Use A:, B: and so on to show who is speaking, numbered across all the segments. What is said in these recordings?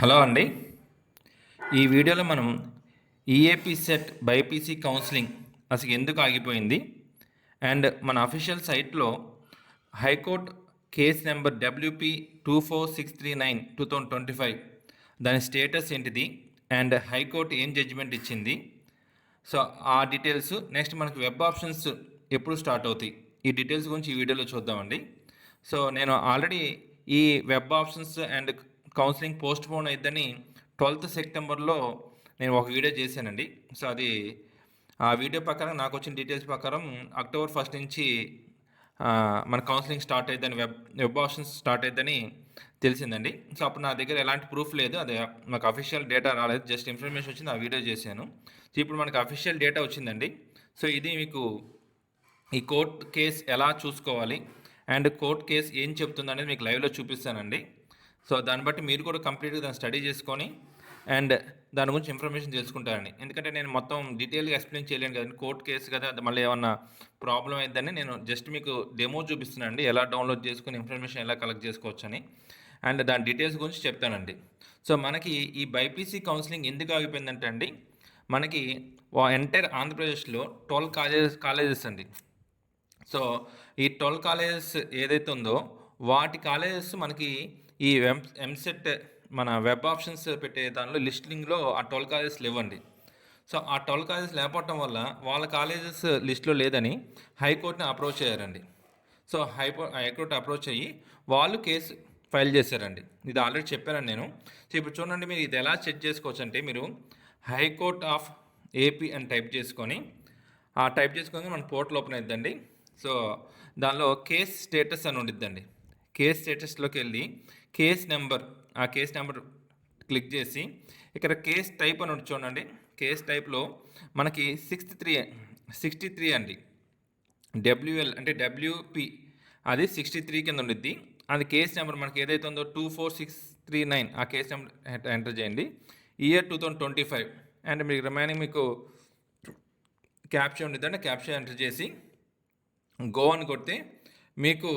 A: Hello అండి. ఈ వీడియోలో మనం ఈఏపీ సెట్ బైపీసీ కౌన్సిలింగ్ అసలు ఎందుకు ఆగిపోయింది? అండ్ మన అఫీషియల్ సైట్లో high court case number WP two four six three nine two thousand twenty five దాని స్టేటస్ ఏంటిది? అండ్ హైకోర్టు ఏం జడ్జిమెంట్ ఇచ్చింది? సో ఆ డీటెయిల్స్ నెక్స్ట్ మనకి వెబ్ ఆప్షన్స్ ఎప్పుడు స్టార్ట్ అవుతాయి? ఈ డీటెయిల్స్ గురించి ఈ వీడియోలో చూద్దామండి. సో నేను ఆల్రెడీ ఈ web options and counselling postpone అయిద్దని twelfth సెప్టెంబర్లో నేను ఒక వీడియో చేశానండి. సో అది ఆ వీడియో ప్రకారం నాకు వచ్చిన డీటెయిల్స్ ప్రకారం అక్టోబర్ ఫస్ట్ నుంచి మన కౌన్సిలింగ్ స్టార్ట్ అయ్యిందని వెబ్ వెబ్ ఆప్షన్స్ స్టార్ట్ అయ్యిందని తెలిసిందండి. సో అప్పుడు నా దగ్గర ఎలాంటి ప్రూఫ్ లేదు. అది నాకు అఫీషియల్ డేటా రాలేదు. జస్ట్ ఇన్ఫర్మేషన్ వచ్చింది. ఆ వీడియో చేశాను. సో ఇప్పుడు మనకు అఫీషియల్ డేటా వచ్చిందండి. సో ఇది మీకు ఈ కోర్ట్ కేస్ ఎలా చూసుకోవాలి? అండ్ కోర్ట్ కేస్ ఏం చెప్తుంది అనేది మీకు లైవ్లో చూపిస్తానండి. సో దాన్ని బట్టి మీరు కూడా కంప్లీట్గా దాన్ని స్టడీ చేసుకొని అండ్ దాని గురించి ఇన్ఫర్మేషన్ తెలుసుకుంటారని. ఎందుకంటే నేను మొత్తం డీటెయిల్గా ఎక్స్ప్లెయిన్ చేయలేను కదండి. కోర్ట్ కేసు కదా అది మళ్ళీ ఏమన్నా ప్రాబ్లం అయిందని నేను జస్ట్ మీకు డెమో చూపిస్తున్నాను అండి ఎలా డౌన్లోడ్ చేసుకుని ఇన్ఫర్మేషన్ ఎలా కలెక్ట్ చేసుకోవచ్చని అండ్ దాని డీటెయిల్స్ గురించి చెప్తానండి. సో మనకి ఈ బైపీసీ కౌన్సిలింగ్ ఎందుకు ఆగిపోయిందంటే అండి మనకి ఎంటైర్ ఆంధ్రప్రదేశ్లో ట్వెల్వ్ కాలేజెస్ కాలేజెస్ అండి. సో ఈ ట్వెల్వ్ కాలేజెస్ ఏదైతే ఉందో వాటి కాలేజెస్ మనకి ఈ ఎం ఎంసెట్ మన వెబ్ ఆప్షన్స్ పెట్టే దానిలో లిస్టింగ్లో ఆ ట్వెల్వ్ కాలేజెస్ లేవండి. సో ఆ ట్వెల్వ్ కాలేజెస్ లేకపోవటం వల్ల వాళ్ళ కాలేజెస్ లిస్ట్లో లేదని హైకోర్టుని అప్రోచ్ అయ్యారండి సో హైకో హైకోర్టు అప్రోచ్ అయ్యి వాళ్ళు కేసు ఫైల్ చేశారండి. ఇది ఆల్రెడీ చెప్పానండి నేను. సో ఇప్పుడు చూడండి మీరు ఇది ఎలా చెక్ చేసుకోవచ్చు అంటే మీరు హైకోర్ట్ ఆఫ్ ఏపీ అని టైప్ చేసుకొని ఆ టైప్ చేసుకొని మన పోర్టల్ ఓపెన్ అవుతుందండి సో దానిలో కేస్ స్టేటస్ అని ఉండిద్దండి. కేస్ స్టేటస్లోకి వెళ్ళి కేస్ నెంబర్ ఆ కేస్ నెంబర్ క్లిక్ చేసి ఇక్కడ కేస్ టైప్ అని చూడండి. కేస్ టైప్లో మనకి సిక్స్త్ త్రీ సిక్స్టీ త్రీ అండి. డబ్ల్యూఎల్ అంటే డబ్ల్యూపి అది సిక్స్టీ త్రీ కింద ఉండిద్ది. అది కేస్ నెంబర్ మనకి ఏదైతే ఉందో two four six three nine ఆ కేస్ నెంబర్ ఎంటర్ చేయండి. Year two thousand twenty five. And మీకు రిమైనింగ్ మీకు క్యాప్షన్ ఉండిద్దంటే క్యాప్షన్ ఎంటర్ చేసి గో అని కొడితే మీకు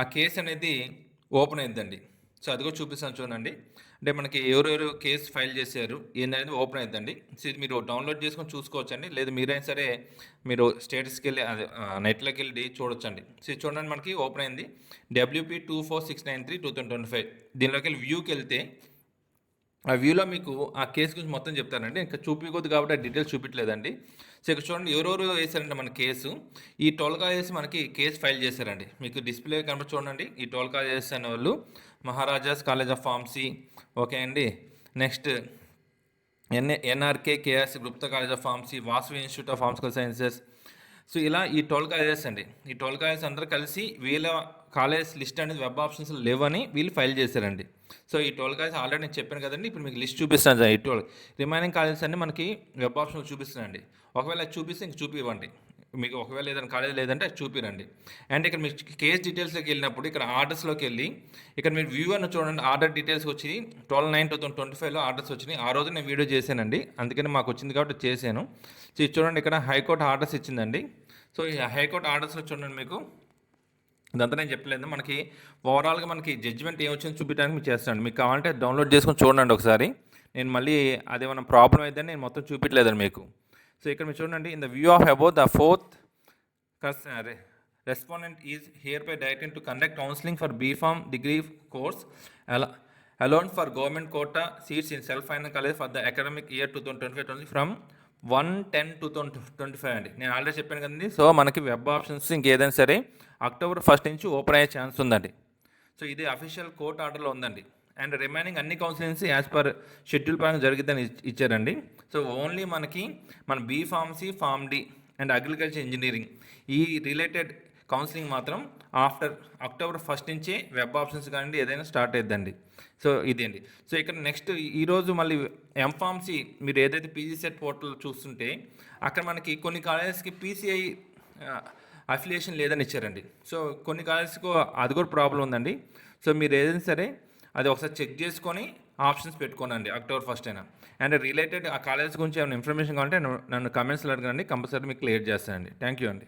A: ఆ కేసు అనేది ఓపెన్ అయిందండి సో అది కూడా చూపిస్తాను చూడండి. అంటే మనకి ఎవరెవరు కేసు ఫైల్ చేశారు ఏంటనేది ఓపెన్ అవుతుందండి సో ఇది మీరు డౌన్లోడ్ చేసుకొని చూసుకోవచ్చండి. లేదు మీరైనా సరే మీరు స్టేటస్కి వెళ్ళి నెట్లోకి వెళ్ళి చూడొచ్చండి. సో ఇది చూడండి మనకి ఓపెన్ అయింది. WP two four six nine three two thousand twenty five. దీనిలోకి వెళ్ళి వ్యూకి వెళ్తే ఆ వ్యూలో మీకు ఆ కేసు గురించి మొత్తం చెప్తానండి. ఇంకా చూపించదు కాబట్టి ఆ డీటెయిల్స్ చూపించలేదండి సో ఇక్కడ చూడండి ఎవరెవరు వేశారంటే మన కేసు? ఈ టోల్కా చేసి మనకి కేసు ఫైల్ చేశారండి. మీకు డిస్ప్లే కనబడి చూడండి. ఈ టోల్కా చేసిన వాళ్ళు Maharajas college of pharmacy. Okay అండి. Next NA NRK KS Gupta college of pharmacy Vasavi institute of pharmaceutical sciences so ఇలా ఈ టోల్ కాలేజెస్ అండి. ఈ టోల్ కాలేజెస్ అందరూ కలిసి వీళ్ళ కాలేజ్ లిస్ట్ అనేది వెబ్ ఆప్షన్స్ లేవని వీళ్ళు ఫైల్ చేశారండి. సో ఈ టోల్ కాలేజ్ ఆల్రెడీ నేను చెప్పాను కదండి ఇప్పుడు మీకు లిస్ట్ చూపిస్తాను ఈ టోల్ రిమైనింగ్ కాలేజెస్ అన్ని మనకి వెబ్ ఆప్షన్స్ చూపిస్తున్నాయండి ఒకవేళ అది చూపిస్తే ఇంక చూపివ్వండి. మీకు ఒకవేళ ఏదైనా కాలేజ్ లేదంటే చూపిరండి. అండ్ ఇక్కడ మీరు కేస్ డీటెయిల్స్లోకి వెళ్ళినప్పుడు ఇక్కడ ఆర్డర్స్లోకి వెళ్ళి ఇక్కడ మీరు వ్యూ అని చూడండి ఆర్డర్ డీటెయిల్స్ వచ్చి twelve nine two thousand twenty ఫైవ్లో ఆర్డర్స్ వచ్చినాయి. ఆ రోజు నేను వీడియో చేశానండి. అందుకని మాకు వచ్చింది కాబట్టి చేశాను. సో ఇది చూడండి ఇక్కడ హైకోర్టు ఆర్డర్స్ ఇచ్చిందండి. సో ఈ హైకోర్టు ఆర్డర్స్లో చూడండి మీకు. ఇదంతా నేను చెప్పలేదు మనకి ఓవరాల్గా మనకి జడ్జిమెంట్ ఏమొచ్చిందో చూపించడానికి మీకు చేస్తాను మీకు కావాలంటే డౌన్లోడ్ చేసుకొని చూడండి ఒకసారి. నేను మళ్ళీ అదేమన్నా ప్రాబ్లం అయితే నేను మొత్తం చూపించలేదండి మీకు. సో ఇక్కడ మీరు చూడండి in the view of about the fourth respondent is hereby directing to conduct counselling for B Pharm degree course అలా alone for government quota seats in self final college for the academic year two thousand twenty five twenty from one ten two thousand twenty five అండి. నేను already చెప్పాను కదండి. So మనకి web options ఇంకేదైనా సరే October first నుంచి open అయ్యే chance ఉందండి. సో ఇది అఫీషియల్ కోర్ట్ ఆర్డర్లో ఉందండి. అండ్ రిమైనింగ్ అన్ని కౌన్సిలింగ్స్ యాజ్ పర్ షెడ్యూల్ ప్రకారం జరిగిద్దని ఇచ్చారండి. సో ఓన్లీ మనకి మన B pharmacy pharm D and agriculture engineering ఈ రిలేటెడ్ కౌన్సిలింగ్ మాత్రం ఆఫ్టర్ అక్టోబర్ ఫస్ట్ నుంచే వెబ్ ఆప్షన్స్ కానీ ఏదైనా స్టార్ట్ అయిద్దండి. సో ఇదేండి. సో ఇక్కడ నెక్స్ట్ ఈరోజు మళ్ళీ ఎంఫార్మసీ మీరు ఏదైతే పీజీ సెట్ పోర్టల్ చూస్తుంటే అక్కడ మనకి కొన్ని కాలేజెస్కి పీసీఐ అఫిలియేషన్ లేదని ఇచ్చారండి. సో కొన్ని కాలేజెస్కు అది కూడా ప్రాబ్లం ఉందండి. సో మీరు ఏదైనా సరే అది ఒకసారి చెక్ చేసుకొని ఆప్షన్స్ పెట్టుకోనండి అక్టోబర్ ఫస్ట్ అయినా. అండ్ రిలేటెడ్ ఆ కాలేజ్ గురించి ఏమైనా ఇన్ఫర్మేషన్ కావాలంటే నన్ను- నన్ను కమెంట్స్లో అడగండి కంపల్సరీ మీకు క్లియర్ చేస్తానండి. థ్యాంక్ యూ అండి.